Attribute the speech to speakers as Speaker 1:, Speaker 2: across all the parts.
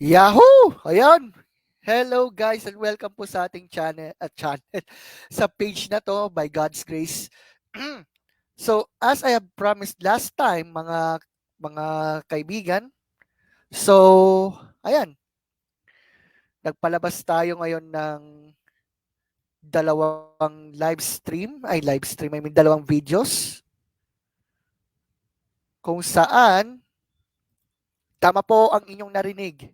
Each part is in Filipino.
Speaker 1: Yahoo! Ayan. Hello guys and welcome po sa ating channel at channel sa page na to by God's grace. so as I have promised last time mga mga kaibigan, so ayan. Nagpalabas tayo ngayon ng dalawang live stream, ay live stream, I mean dalawang videos kung saan tama po ang inyong narinig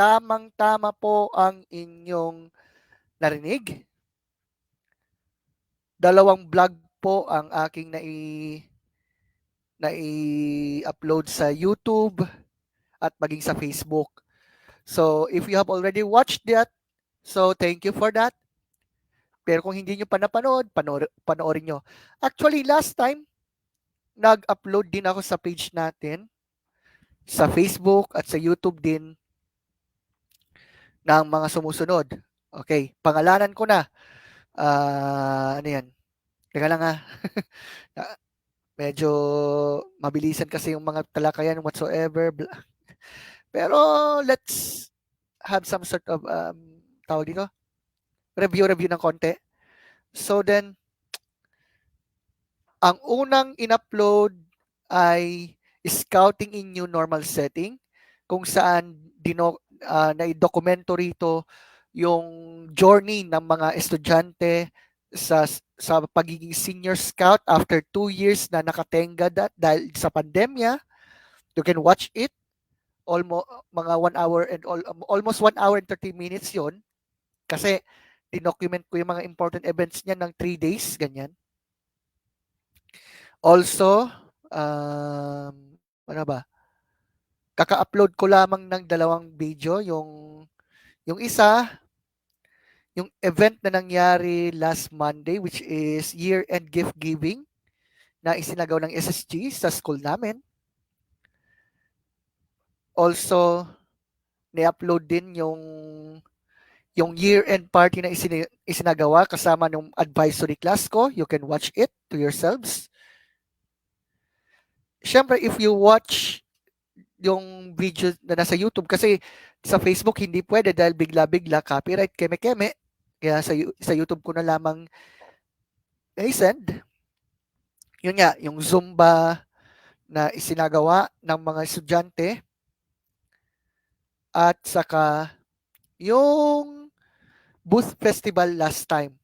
Speaker 1: tamang-tama po ang inyong narinig. Dalawang vlog po ang aking nai nai-upload sa YouTube at maging sa Facebook. So, if you have already watched that, so thank you for that. Pero kung hindi nyo pa napanood, panor panoorin nyo. Actually, last time, nag-upload din ako sa page natin, sa Facebook at sa YouTube din, ng mga sumusunod. Okay, pangalanan ko na. Uh, ano yan? Teka lang ha. Medyo mabilisan kasi yung mga talakayan whatsoever. Pero let's have some sort of um, tawag dito? Review-review ng konti. So then, ang unang in-upload ay scouting in new normal setting kung saan dino, uh, na dokumento rito yung journey ng mga estudyante sa sa pagiging senior scout after two years na nakatenga that dahil sa pandemya. You can watch it almost mga one hour and almost one hour and 30 minutes yon kasi dinocument ko yung mga important events niya ng three days, ganyan. Also, um, ano ba? Kaka-upload ko lamang ng dalawang video. Yung, yung isa, yung event na nangyari last Monday, which is year-end gift giving na isinagaw ng SSG sa school namin. Also, ni-upload din yung yung year-end party na isin isinagawa kasama ng advisory class ko. You can watch it to yourselves. Siyempre, if you watch yung video na nasa YouTube kasi sa Facebook hindi pwede dahil bigla-bigla copyright keme-keme. Kaya sa, sa YouTube ko na lamang i-send. Yun nga, yung Zumba na isinagawa ng mga estudyante at saka yung booth festival last time.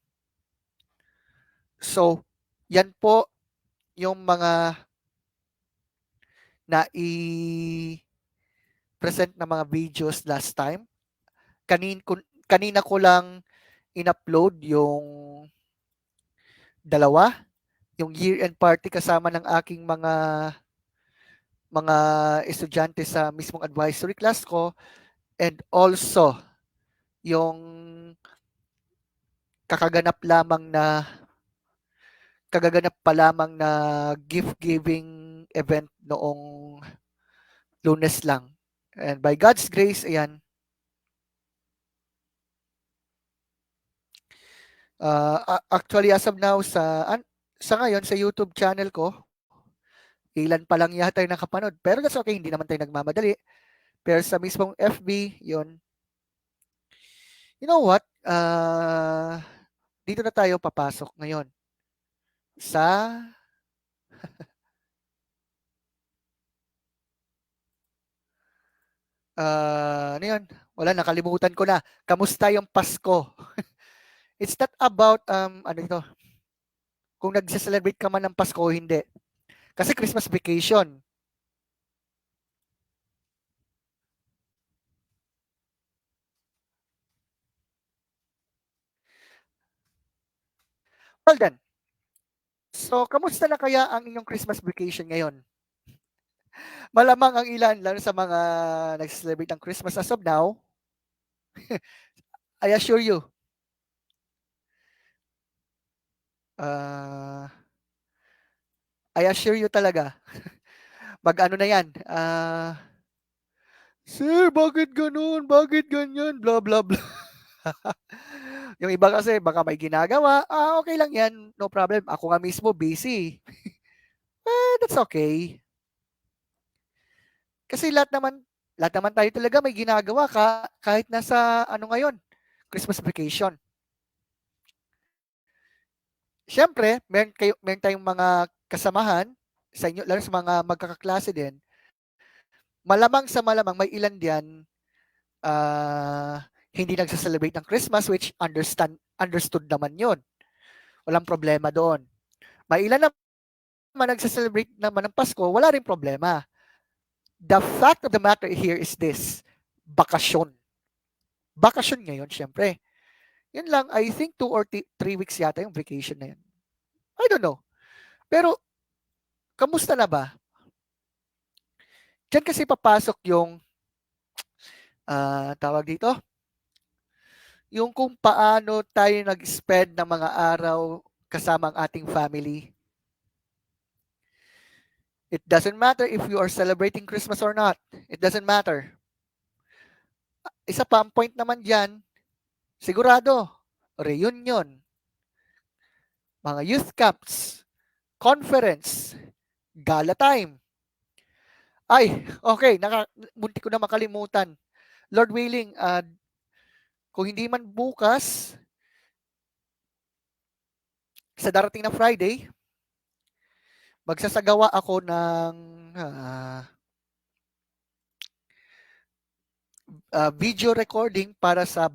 Speaker 1: So, yan po yung mga na i-present na mga videos last time. Kanin, kanina ko lang in-upload yung dalawa, yung year-end party kasama ng aking mga mga estudyante sa mismong advisory class ko and also yung kakaganap lamang na kagaganap pa lamang na gift giving event noong lunes lang. And by God's grace, ayan, Uh, actually, as of now, sa, sa ngayon, sa YouTube channel ko, ilan pa lang yata yung nakapanood. Pero that's okay, hindi naman tayo nagmamadali. Pero sa mismong FB, yon You know what? Uh, dito na tayo papasok ngayon sa uh, ano yun? Wala, nakalimutan ko na. Kamusta yung Pasko? It's not about, um, ano ito, kung nagse-celebrate ka man ng Pasko o hindi. Kasi Christmas vacation. Well then, So, kamusta na kaya ang inyong Christmas vacation ngayon? Malamang ang ilan, lalo sa mga nag-celebrate ng Christmas as of now, I assure you, uh, I assure you talaga, mag-ano na yan, uh, Sir, bakit ganun? Bakit ganyan? Blah, blah, blah. Yung iba kasi baka may ginagawa, ah, okay lang yan, no problem. Ako nga mismo busy. eh, that's okay. Kasi lahat naman lahat naman tayo talaga may ginagawa ka, kahit nasa ano ngayon, Christmas vacation. Siyempre, meron, kayo, meron tayong mga kasamahan sa inyo, lalo sa mga magkakaklase din, malamang sa malamang may ilan diyan uh, hindi nagsa-celebrate ng Christmas which understand understood naman 'yon. Walang problema doon. May ilan naman nagsa-celebrate naman ng Pasko, wala rin problema. The fact of the matter here is this, bakasyon. Bakasyon ngayon, syempre. Yun lang, I think two or three weeks yata yung vacation na yun. I don't know. Pero, kamusta na ba? Diyan kasi papasok yung uh, tawag dito, yung kung paano tayo nag-spend ng mga araw kasama ang ating family. It doesn't matter if you are celebrating Christmas or not. It doesn't matter. Isa pa ang point naman dyan, sigurado, reunion, mga youth camps, conference, gala time, ay, okay, naka, munti ko na makalimutan. Lord willing, uh, kung hindi man bukas, sa darating na Friday, magsasagawa ako ng uh, uh, video recording para sa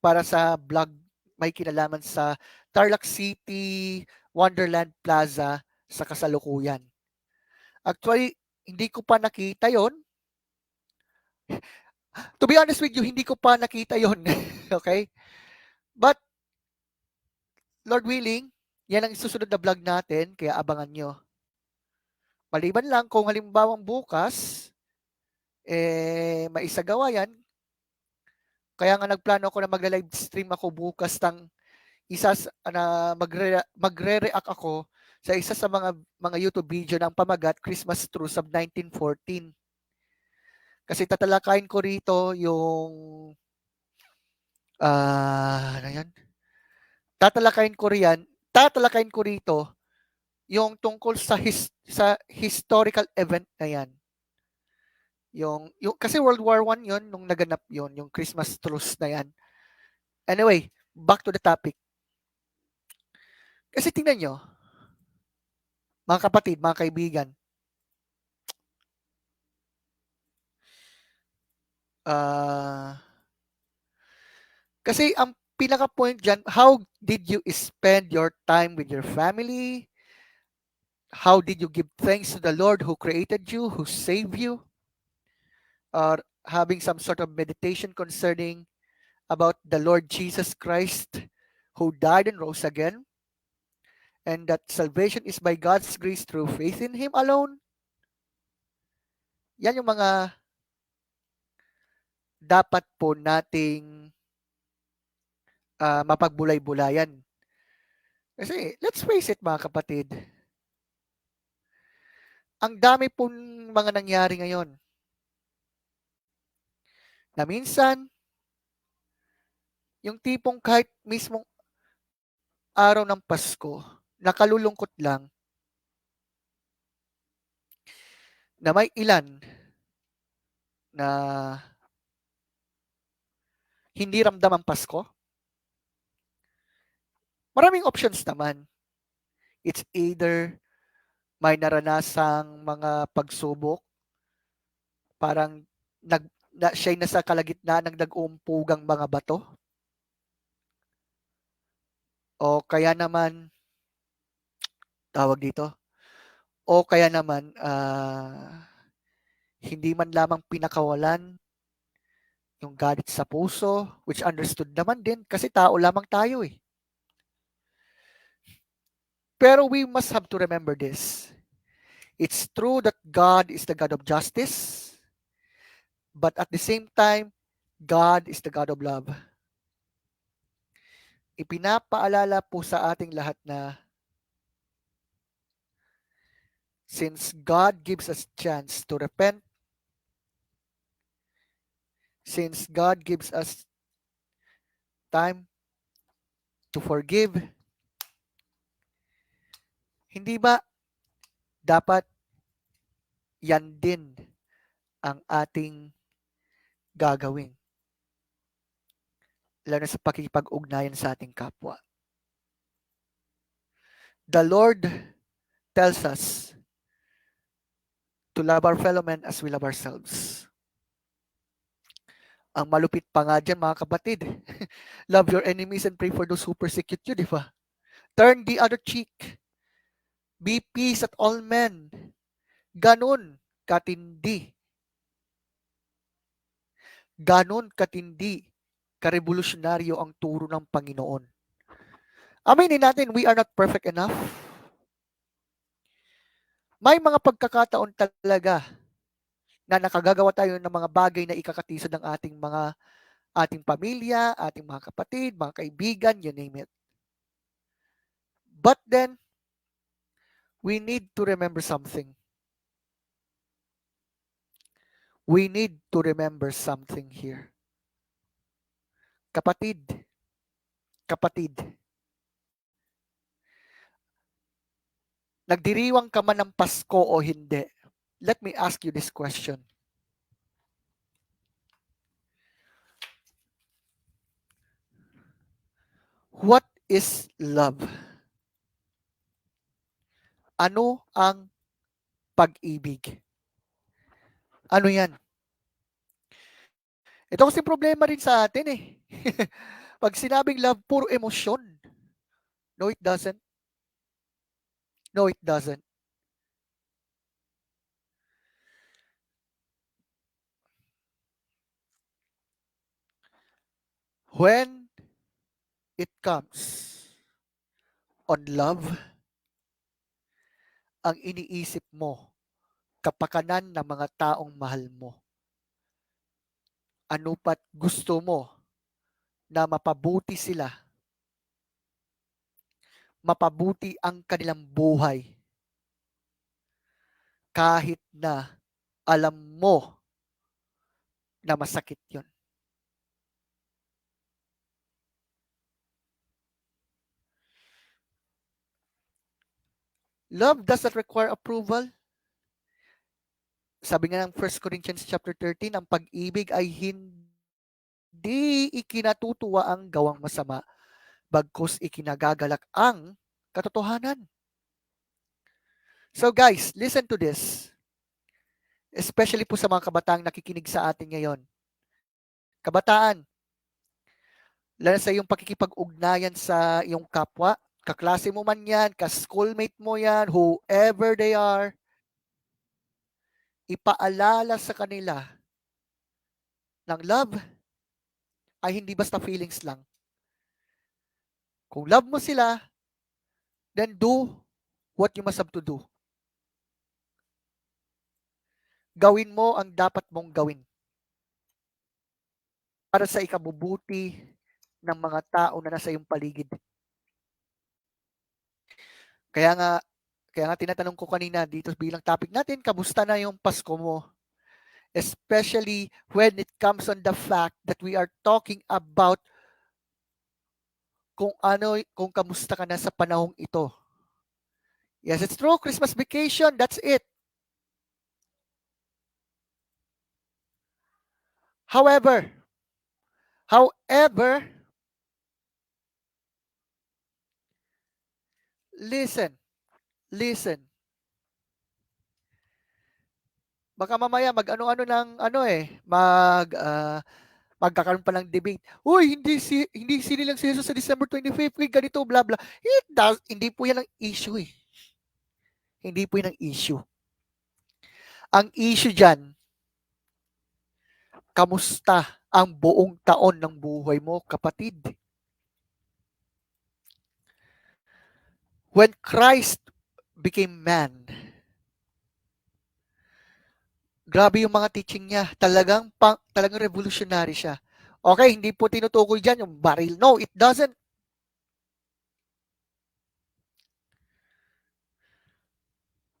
Speaker 1: para sa vlog may kinalaman sa Tarlac City Wonderland Plaza sa kasalukuyan. Actually, hindi ko pa nakita yon. to be honest with you, hindi ko pa nakita yon. okay? But, Lord willing, yan ang susunod na vlog natin, kaya abangan nyo. Maliban lang kung halimbawa bukas, eh, maisagawa yan. Kaya nga nagplano ako na magla-live stream ako bukas ng isa na magre, magre-react ako sa isa sa mga mga YouTube video ng pamagat Christmas Truce of 1914. Kasi tatalakayin ko rito yung uh, ano yan? Tatalakayin ko riyan, tatalakayin ko rito yung tungkol sa his, sa historical event na yan. Yung, yung kasi World War 1 yon nung naganap yon yung Christmas truce na yan. Anyway, back to the topic. Kasi tingnan nyo, mga kapatid, mga kaibigan, uh, kasi ang pinaka-point dyan, how did you spend your time with your family? How did you give thanks to the Lord who created you, who saved you? Or having some sort of meditation concerning about the Lord Jesus Christ who died and rose again? and that salvation is by God's grace through faith in Him alone. Yan yung mga dapat po nating uh, mapagbulay-bulayan. Kasi, let's face it mga kapatid, ang dami pong mga nangyari ngayon na minsan, yung tipong kahit mismong araw ng Pasko, nakalulungkot lang na may ilan na hindi ramdam ang Pasko. Maraming options naman. It's either may naranasang mga pagsubok, parang nag, na, siya'y nasa kalagitnaan ng nag-uumpugang mga bato. O kaya naman tawag dito. O kaya naman, uh, hindi man lamang pinakawalan yung galit sa puso, which understood naman din kasi tao lamang tayo eh. Pero we must have to remember this. It's true that God is the God of justice, but at the same time, God is the God of love. Ipinapaalala po sa ating lahat na since God gives us chance to repent, since God gives us time to forgive, hindi ba dapat yan din ang ating gagawin. Lalo sa pakikipag-ugnayan sa ating kapwa. The Lord tells us to love our fellow men as we love ourselves. Ang malupit pa nga dyan, mga kapatid. love your enemies and pray for those who persecute you, di ba? Turn the other cheek. Be peace at all men. Ganon katindi. Ganon katindi, karevolusyonaryo ang turo ng Panginoon. Aminin natin, we are not perfect enough. May mga pagkakataon talaga na nakagagawa tayo ng mga bagay na ikakatisod ng ating mga ating pamilya, ating mga kapatid, mga kaibigan, you name it. But then, we need to remember something. We need to remember something here. Kapatid, kapatid, nagdiriwang ka man ng Pasko o hindi, let me ask you this question. What is love? Ano ang pag-ibig? Ano yan? Ito kasi problema rin sa atin eh. Pag sinabing love, puro emosyon. No, it doesn't. No, it doesn't. When it comes on love, ang iniisip mo, kapakanan ng mga taong mahal mo. Ano pat gusto mo na mapabuti sila, mapabuti ang kanilang buhay, kahit na alam mo na masakit yon. Love doesn't require approval. Sabi nga ng 1 Corinthians chapter 13, ang pag-ibig ay hindi ikinatutuwa ang gawang masama, bagkus ikinagagalak ang katotohanan. So guys, listen to this. Especially po sa mga kabataang nakikinig sa atin ngayon. Kabataan, lalo sa iyong pakikipag-ugnayan sa iyong kapwa, kaklase mo man yan, ka-schoolmate mo yan, whoever they are, ipaalala sa kanila ng love ay hindi basta feelings lang. Kung love mo sila, then do what you must have to do. Gawin mo ang dapat mong gawin para sa ikabubuti ng mga tao na nasa iyong paligid. Kaya nga, kaya nga tinatanong ko kanina dito bilang topic natin, kamusta na yung Pasko mo? Especially when it comes on the fact that we are talking about kung ano, kung kamusta ka na sa panahong ito. Yes, it's true. Christmas vacation, that's it. However, however, listen, listen. Baka mamaya mag-ano-ano ng ano eh, mag uh, magkakaroon pa ng debate. Uy, hindi si hindi sinilang si Jesus sa December 25, uy, ganito bla bla. It does, hindi po 'yan ang issue eh. Hindi po 'yan ang issue. Ang issue diyan kamusta ang buong taon ng buhay mo, kapatid? When Christ became man, grabe yung mga teaching niya. Talagang, pang, talagang revolutionary siya. Okay, hindi po tinutukoy dyan yung baril. No, it doesn't.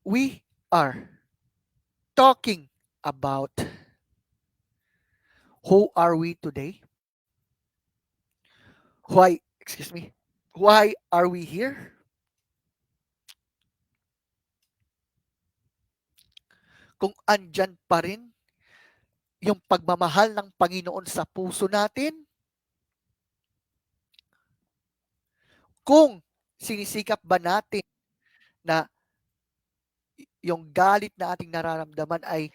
Speaker 1: We are talking about who are we today? Why, excuse me, why are we here? Kung andyan pa rin yung pagmamahal ng Panginoon sa puso natin? Kung sinisikap ba natin na yung galit na ating nararamdaman ay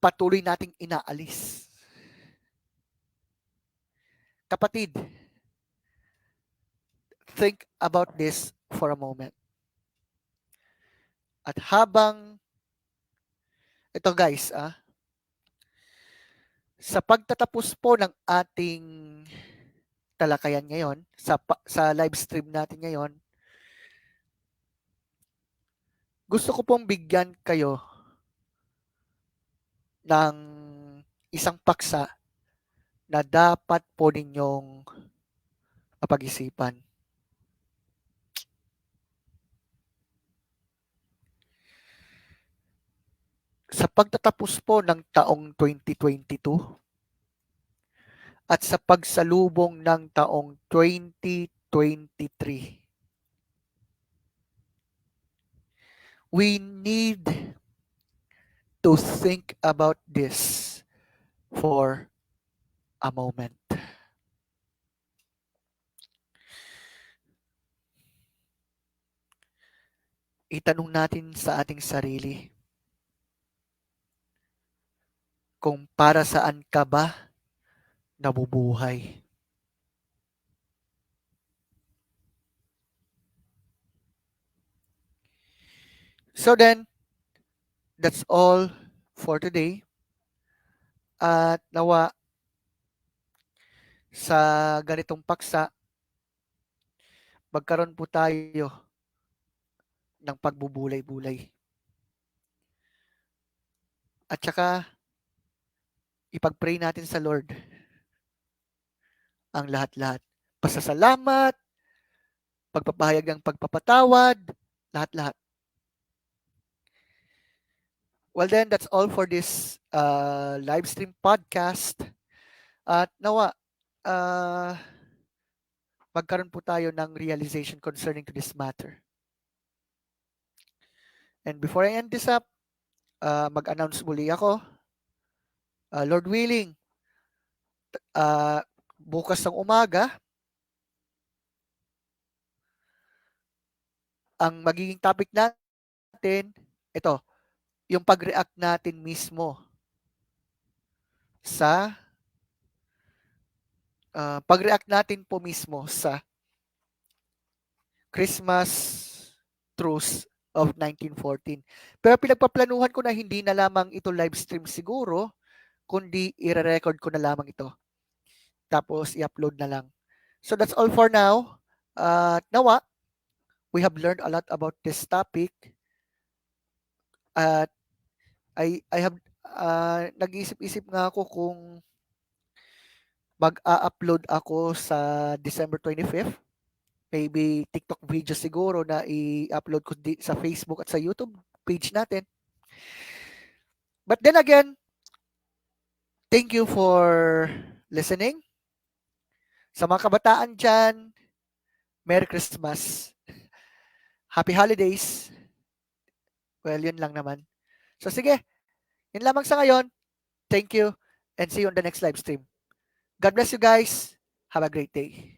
Speaker 1: patuloy nating inaalis. Kapatid, think about this for a moment. At habang ito guys, ah, sa pagtatapos po ng ating talakayan ngayon, sa, sa live stream natin ngayon, gusto ko pong bigyan kayo ng isang paksa na dapat po ninyong mapag-isipan. Sa pagtatapos po ng taong 2022 at sa pagsalubong ng taong 2023, we need to think about this for a moment. Itanong natin sa ating sarili kung para saan ka ba nabubuhay. So then, that's all for today. At nawa sa ganitong paksa, magkaroon po tayo ng pagbubulay-bulay. At saka, ipag-pray natin sa Lord ang lahat-lahat. Pasasalamat, pagpapahayag ng pagpapatawad, lahat-lahat. Well then, that's all for this uh, live stream podcast. At nawa, uh, magkaroon po tayo ng realization concerning to this matter. And before I end this up, uh, mag-announce muli ako. Uh, Lord willing, uh, bukas ng umaga, ang magiging topic natin, ito, yung pag-react natin mismo sa uh, pag-react natin po mismo sa Christmas truce of 1914. Pero pinagpaplanuhan ko na hindi na lamang ito live stream siguro, kundi i-record ko na lamang ito. Tapos i-upload na lang. So that's all for now. Uh, nawa, we have learned a lot about this topic. At I I have uh, nag-isip-isip nga ako kung mag-a-upload ako sa December 25th. Maybe TikTok video siguro na i-upload ko di, sa Facebook at sa YouTube page natin. But then again, thank you for listening. Sa mga kabataan dyan, Merry Christmas. Happy Holidays. Well, yun lang naman. So sige, yun lamang sa ngayon. Thank you and see you on the next live stream. God bless you guys. Have a great day.